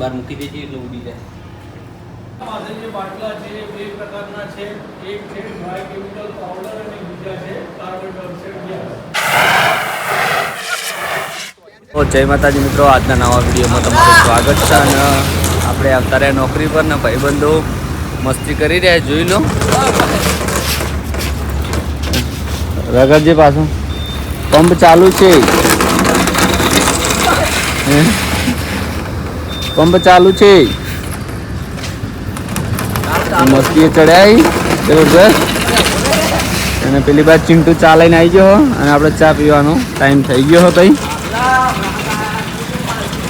બહાર મૂકી દેજે એટલે ઉડી જાય. પાસે બાટલા છે બે પ્રકારના છે. એક છે ડ્રાય કેમિકલ પાવડર અને બીજા છે કાર્બન ડાયોક્સાઇડ ગેસ તો જય માતાજી મિત્રો આજના નવા વિડીયોમાં તમારું સ્વાગત છે અને આપણે આવતા રહ્યા નોકરી પર ને ભાઈબંધો મસ્તી કરી રહ્યા જોઈ લો. રગડજે પાછું. પંપ ચાલુ છે. હે? પંપ ચાલુ છે. મસ્તી ચડાઈ જબરજસ્ત. અને પેલી બાદ ચિંટુ ચાલીને આવી ગયો અને આપણે ચા પીવાનો ટાઈમ થઈ ગયો હતો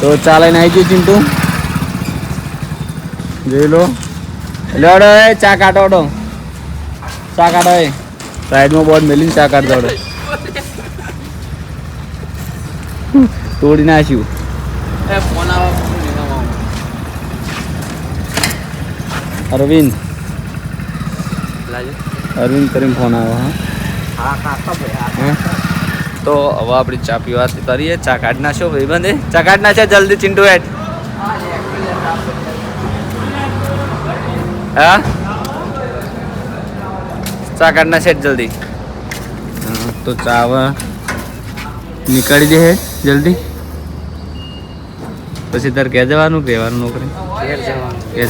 તો ચાલીને આવી ગયો ચિંટુ. જોઈ લો. એટલે અડો એ ચા કાઢો અડો ચા કાઢો, એ. સાઈડમાં બોર્ડ મેલીને ચા કાઢતો અડો તોડી નાખ્યું. અરવિંદ. અરવિંદ કરીને ફોન આવ્યો હા. હે? તો હવે આપણી ચા પીવા કરીએ. ચા કાઢ નાખો ભાઈ બંધ ચા કાઢ નાખે જલ્દી ચિંટુ એટ હા? ચા કાઢ નાખે જલ્દી. તો ચા હવે નીકળી જશે જલ્દી. પછી તાર ક્યાં જવાનું કહેવાનું નોકરી? ક્યાં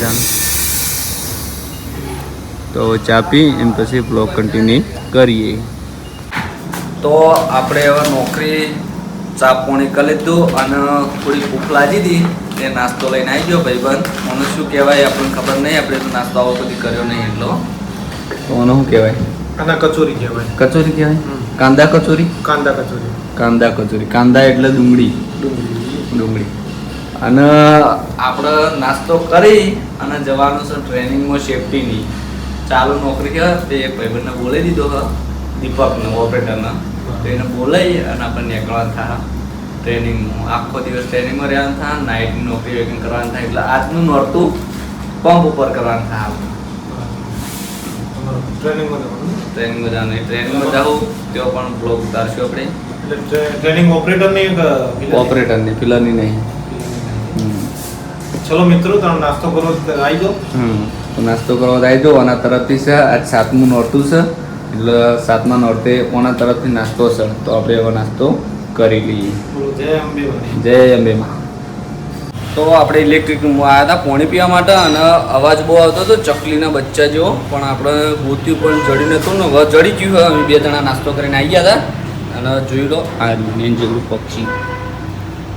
જવાનું. તો ચા પી એમ પછી બ્લોગ કન્ટિન્યુ કરીએ. તો આપણે હવે નોકરી ચા પોણી કરી લીધું અને થોડી ભૂખ લાગી હતી એ નાસ્તો લઈને આવી ગયો ભાઈબંધ. મને શું કહેવાય આપણને ખબર નહીં આપણે તો નાસ્તો આવો બધી કર્યો નહીં એટલો. તો મને શું કહેવાય? કાંદા કચોરી કહેવાય. કચોરી કહેવાય? કાંદા કચોરી? કાંદા કચોરી. કાંદા કચોરી. કાંદા એટલે ડુંગળી. ડુંગળી. ડુંગળી. અને આપણે નાસ્તો કરી અને જવાનું છે ટ્રેનિંગમાં સેફટીની ચાલુ નોકરી છે તે એક ભાઈબંધને બોલાવી દીધો હ દીપકને ઓપરેટરને. તો એને બોલાવી અને આપણે નીકળવાનું થાય ટ્રેનિંગમાં આખો દિવસ ટ્રેનિંગમાં રહેવાનું થાય નાઇટની નોકરી વેકિંગ કરવાનું થાય એટલે આજનું નોરતું પંપ ઉપર કરવાનું થાય આપણે. ટ્રેનિંગમાં જવાનું ટ્રેનિંગમાં જવાનું. ટ્રેનિંગમાં જવું તેઓ પણ બ્લોગ ઉતારશું આપણે. ટ્રેનિંગ ઓપરેટરની નહીં વિનંતી. ઓપરેટરની પિલરની નહીં ચલો મિત્રો તમે નાસ્તો કરો આવી જાઓ. હમ. તો નાસ્તો કરવા જાય જાઓ આના તરફથી છે આજ સાતમું નોરતું છે એટલે સાતમા નોરતે ઓના તરફથી નાસ્તો છે તો આપણે એવો નાસ્તો કરી લઈએ. જય અંબે જય અંબેમાં. તો આપણે ઇલેક્ટ્રિક આવ્યા હતા પાણી પીવા માટે અને અવાજ બહુ આવતો હતો ચકલીના બચ્ચા જેવો. પણ આપણે ગોત્યું પણ જડી નહોતું ને હવે જડી ગયું હવે અમે બે જણા નાસ્તો કરીને આવી ગયા હતા. અને જોઈ લો આ મેન જેવું પક્ષી.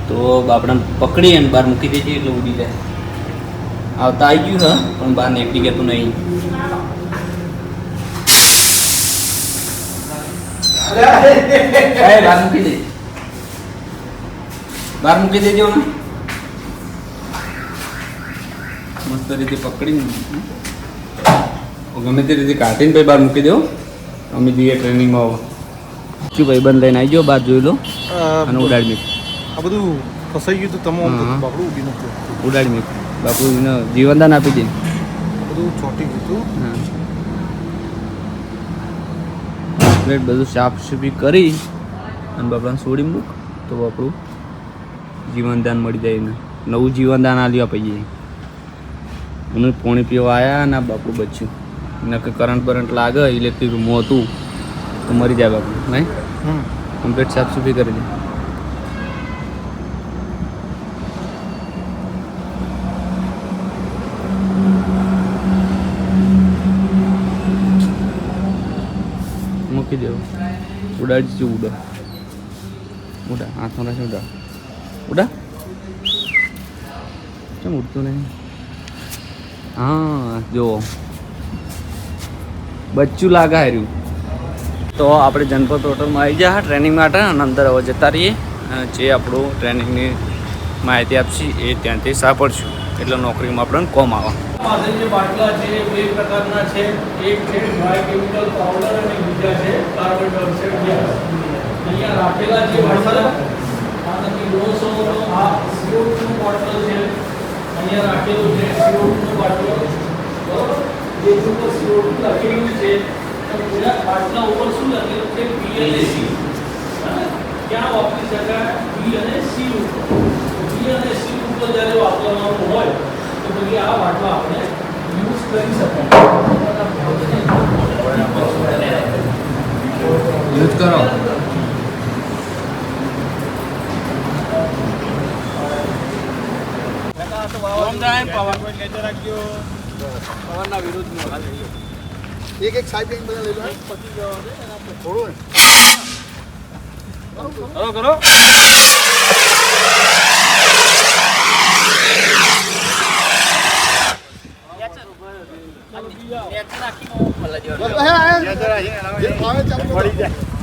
તો આપણે પકડી અને બહાર મૂકી દેજે એટલે ઉડી જાય. આવતા આવી ગયું હા પણ બહાર નીકળી ગયું નહીં બહાર મૂકી દે બહાર મૂકી દેજો ને મસ્ત રીતે પકડીને ગમે તે રીતે કાઢીને ભાઈ બહાર મૂકી દો અમે જઈએ ટ્રેનિંગમાં શું ભાઈ બંધ લઈને આવી ગયો બહાર જોઈ લો અને ઉડાડી મૂક આ બધું ફસાઈ ગયું તો તમે આમ હા. બધું બાપડું ઊભી નતું ઉડાડી મૂક બાપુ એને જીવનદાન આપી દે બધું ચોંટી ગયું હા. પ્લેટ બધું સાફ સુફી કરી અને બાપડાને છોડી મૂક તો આપણું જીવનદાન મળી જાય એને નવું જીવનદાન આલ્યું આપીએ અમે પોણી પીવા આવ્યા અને બાપડું બચ્યું. કે કરંટ બરંટ લાગે ઇલેક્ટ્રિક રૂમમાં હતું તો મરી જાય બાપુ નહીં? કમ્પ્લીટ સાફ સુફી કરી દે. મૂકી દેવું. ઉડા છે ઉડા ઉડા હાથમાં રાખે ઉડા ઉડા કેમ ઉડતું નહીં? હા, જો. બચ્ચું લાગા હાર્યું તો આપણે જનપદ હોટલમાં આવી ગયા ટ્રેનિંગ માટે અને અંદર હવે જતા રહીએ. જે આપણું ટ્રેનિંગની માહિતી આપશે એ ત્યાંથી સાંભળશું. એટલે નોકરીમાં આપણને કોમ આવે. પાસે જે બાટલા છે એ બે પ્રકારના છે. એક છે ડ્રાય કેમિકલ પાવડર અને બીજા છે કાર્બન ડાયોક્સાઇડ ગેસ. અહીંયા રાખેલા છે બાટલા. આ તમે જોવો છો તો આ CO2 નું બોટલ છે. અહીંયા રાખેલું છે CO2 નું બાટલો. બરોબર? જે ઉપર CO2 લખેલું છે. તો પેલા બાટલા ઉપર શું લખેલું છે? B અને C. હા? ક્યાં વાપરી શકાય? B અને C ઉપર. B અને C ઉપર જ્યારે વાપરવાનું હોય તો પછી આ બાટલા આપણે યુઝ કરી શકાય યુઝ કરો એક એક સાઈડ લઈને બધા લઈ લો થોડું જે ફાવે ચાલુ કરો.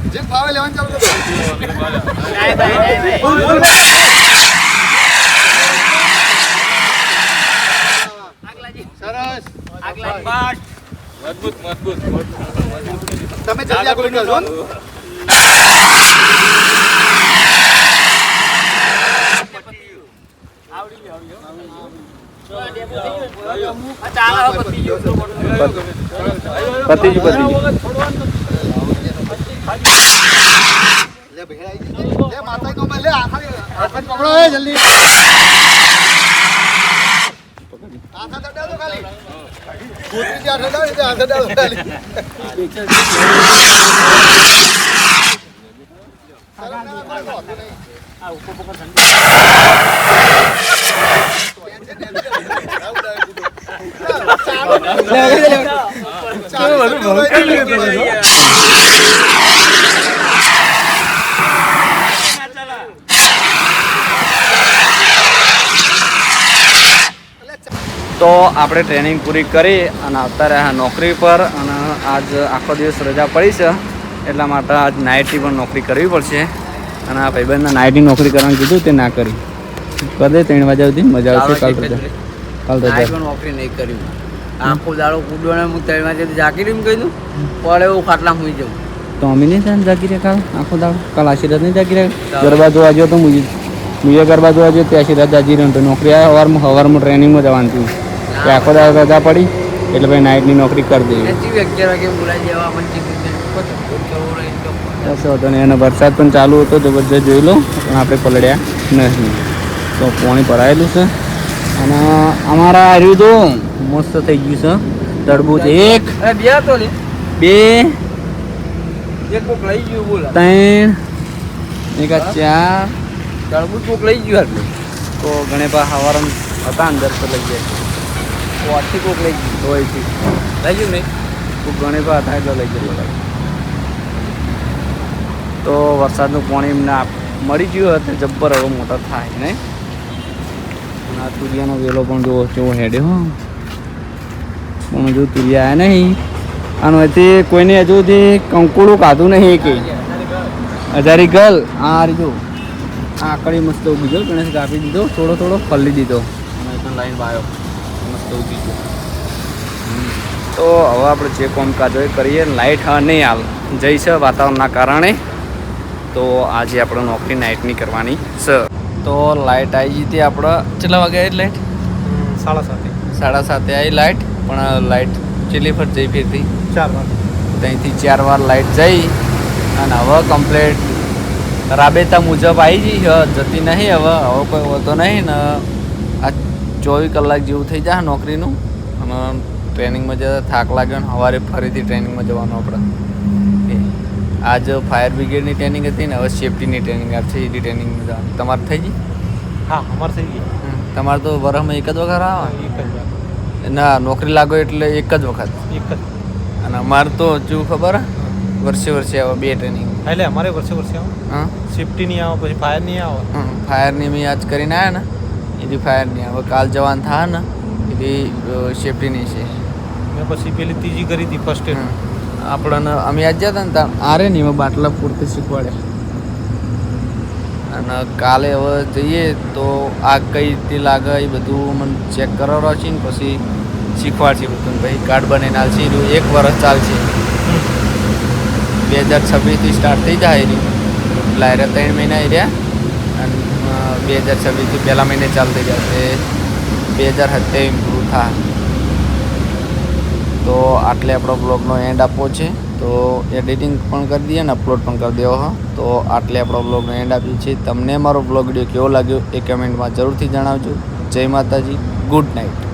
જે ફાવે લેવાનું મજબૂત સરસ. તમે જલ્દી આગળ નીકળો છો પતિજી પતિ લે ભેળ આવી ગઈ. લે માતા આખા આખા પકડો જે વાંધો નહીં. ચાલો, તો આપણે ટ્રેનિંગ પૂરી કરી અને આવતા રહ્યા નોકરી પર અને આજ આખો દિવસ રજા પડી છે. એટલા માટે આજ નાઇટની પણ નોકરી કરવી પડશે. અને આ ભાઈબંધને નાઇટની નોકરી કરવાનું કીધું તે ના કરી. કરી દે ત્રણ વાગ્યા સુધી મજા આવશે કાલ રજા. કાલ રજા. પણ નોકરી નહીં કર્યું આખો દાડો કૂદવાને હું તેમાં વાગે જાગી રહ્યું કહ્યું પડે એવું ખાટલા હું જવું તો અમે નહીં ત્યાં જાગી રહ્યા કાલ આખો દાડો? કાલ આશીર્વાદ નહીં જાગી રહ્યા ગરબા જોવા ગયો તો મુજબ મુજબ ગરબા જોવા ગયો તે આશીર્વાદ જાગી રહ્યો તો નોકરી આ સવારમાં સવારમાં ટ્રેનિંગમાં જવાનું થયું. તે આખો દાડો રજા પડી એટલે ભાઈ નાઇટની નોકરી કરી દેવી કશો હતો ને અને વરસાદ પણ ચાલુ હતો જબરજસ્ત જોઈ લો. પણ આપણે પલળ્યા નહીં. તો પાણી ભરાયેલું છે. અને અમારા હાર્યું તો મસ્ત થઈ ગયું છે. તરબૂચ એક બે તો લે બે એક કોક લઈ ગયું બોલ. ત્રણ એક આ ચાર. તળબૂચ કોક લઈ ગયું આટલું તો ગણેપા હવારમ હતા અંદર તો લઈ જાય તો પોથી કોક લઈ ગયું. ધોઈથી લઈ ગયું નહીં તો ગણેપા હતા એટલે લઈ ગયેલો તો વરસાદનું પાણી એમને મળી ગયું હતું જબ્બર હવે મોટા થાય નહીં આ તુરિયાનો વેલો પણ જોવો કેવો હેડે હો. પણ હજુ તુરિયા નહીં અને હજી કોઈને હજુ સુધી કંકુડું કાઢું નહીં કે. હજારી ગલ આ રીજો આ આકડી મસ્ત ઉગી ગયો ગણેશ કાપી દીધો થોડો થોડો ફલી દીધો. લાઈન બાયો મસ્ત ઉગી ગયો તો હવે આપણે જે કામકાજ હોય એ કરીએ લાઇટ હા નહીં હાલ જઈ છે વાતાવરણના કારણે. તો આજે આપણે નોકરી નાઇટની કરવાની છે. તો લાઇટ આવી હતી આપણે કેટલા વાગે આવી લાઇટ સાડા સાતે. સાડા સાતે આવી લાઇટ પણ લાઇટ ચીલી પર જઈ ફીરતી ચાર વાર ત્યાંથી ચાર વાર લાઇટ જઈ અને હવે કમ્પ્લેટ રાબેતા મુજબ આવી ગઈ છે જતી નહીં હવે હવે કોઈ હોતો નહીં ને આ ચોવીસ કલાક જેવું થઈ જાય નોકરીનું. અને ટ્રેનિંગમાં જતા થાક લાગ્યો ને સવારે ફરીથી ટ્રેનિંગમાં જવાનું આપણે. આજ ફાયર બ્રિગેડની ટ્રેનિંગ હતી ને હવે સેફટીની ટ્રેનિંગ આપશે એની ટ્રેનિંગમાં જવાનું. તમારે થઈ ગઈ? હા અમારે થઈ ગઈ. તમારે તો વરસમાં એક જ વખત આવે? એક જ ના નોકરી લાગો એટલે એક જ વખત. એક જ. અને અમારે તો જો ખબર? વર્ષે વર્ષે આવે બે ટ્રેનિંગ એટલે અમારે વર્ષે વર્ષે આવે. હા? સેફટી નહીં આવે પછી ફાયર નહીં આવે. ફાયરની મેં આજ કરીને આવ્યા ને એથી નહીં આવે. કાલ જવાન થાય ને એથી નહીં છે. મેં પછી પેલી ત્રીજી કરી હતી ફર્સ્ટ એડ આપણને અમે આજ જતા ને ત્યાં આરે નહીં બાટલા પૂરતી શીખવાડે અને કાલે હવે જઈએ તો આગ કઈ રીતે લાગે એ બધું મને ચેક કરાવવા છે ને પછી શીખવાડશે બધું. ભાઈ, કાર્ડ બનાવીને આવશે એનું એક વર્ષ ચાલશે. બે હજાર છવ્વીસથી સ્ટાર્ટ થઈ જાય એની. એટલે આરે ત્રણ મહિના રહ્યા અને બે હજાર છવ્વીસથી પહેલા મહિને ચાલુ થઈ જશે બે હજાર સત્યાવીસ પૂરું થાય. તો આટલે આપણો બ્લોગનો એન્ડ આપવો છે. તો એડિટિંગ પણ કરી દઈએ અને અપલોડ પણ કરી દેવો, હા. તો આટલે આપણો બ્લોગનો એન્ડ આપ્યું છે. તમને મારો બ્લોગ વીડિયો કેવો લાગ્યો એ કમેન્ટમાં જરૂરથી જણાવજો. જય માતાજી. Good night